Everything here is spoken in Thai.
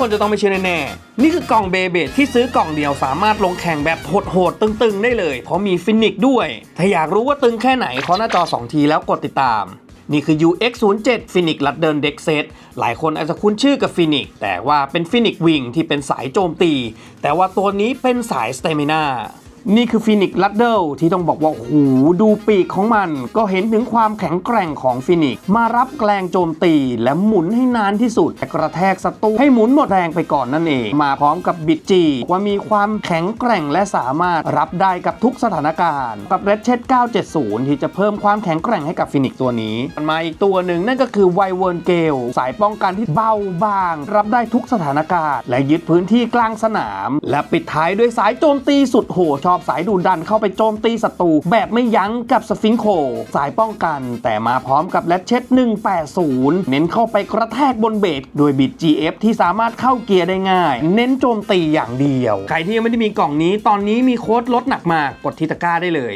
คนจะต้องไม่เชื่อแน่ๆ นี่คือกล่องเบเบดที่ซื้อกล่องเดียวสามารถลงแข่งแบบโหดๆ ตึงๆ ได้เลย เพราะมีฟินิกด้วย ถ้าอยากรู้ว่าตึงแค่ไหนขอหน้าจอ 2 ทีแล้วกดติดตาม นี่คือ UX07 Phoenix ลัดเดินเด็กเซตหลายคนอาจจะคุ้นชื่อกับ Phoenix แต่ว่าเป็น Phoenix Wing ที่เป็นสายโจมตี แต่ว่าตัวนี้เป็นสาย Stamina นี่คือฟินิกลัดเดิลที่ต้องบอกว่าโอ้โหดูปีกของมัน ก็เห็นถึงความแข็งแกร่งของฟินิกมารับแกลงโจมตีและหมุนให้นานที่สุดและกระแทกศัตรูให้หมุนหมดแรงไปก่อนนั่นเอง มาพร้อมกับบิดจีว่ามีความแข็งแกร่งและสามารถรับได้กับทุกสถานการณ์ กับเรดเชด970 ที่จะเพิ่มความแข็งแกร่งให้กับฟินิกตัวนี้มันมาอีกตัวหนึ่งนั่นก็คือไวเวิร์นเกลสายป้องกันที่เบาบาง รับได้ทุกสถานการณ์ และยึดพื้นที่กลางสนาม และปิดท้ายด้วยสายโจมตีสุดโหดอบสายดูดันเข้าไปโจมตีศัตรูแบบไม่ยั้งกับสฟิงโค สายป้องกัน แต่มาพร้อมกับแรดเช็ด180 เน้นเข้าไปกระแทกบนเบสโดยบิด GF ที่สามารถเข้าเกียร์ได้ง่าย เน้นโจมตีอย่างเดียว ใครที่ยังไม่ได้มีกล่องนี้ตอนนี้มีโค้ดลดหนักมากกดทิตะกร้าได้เลย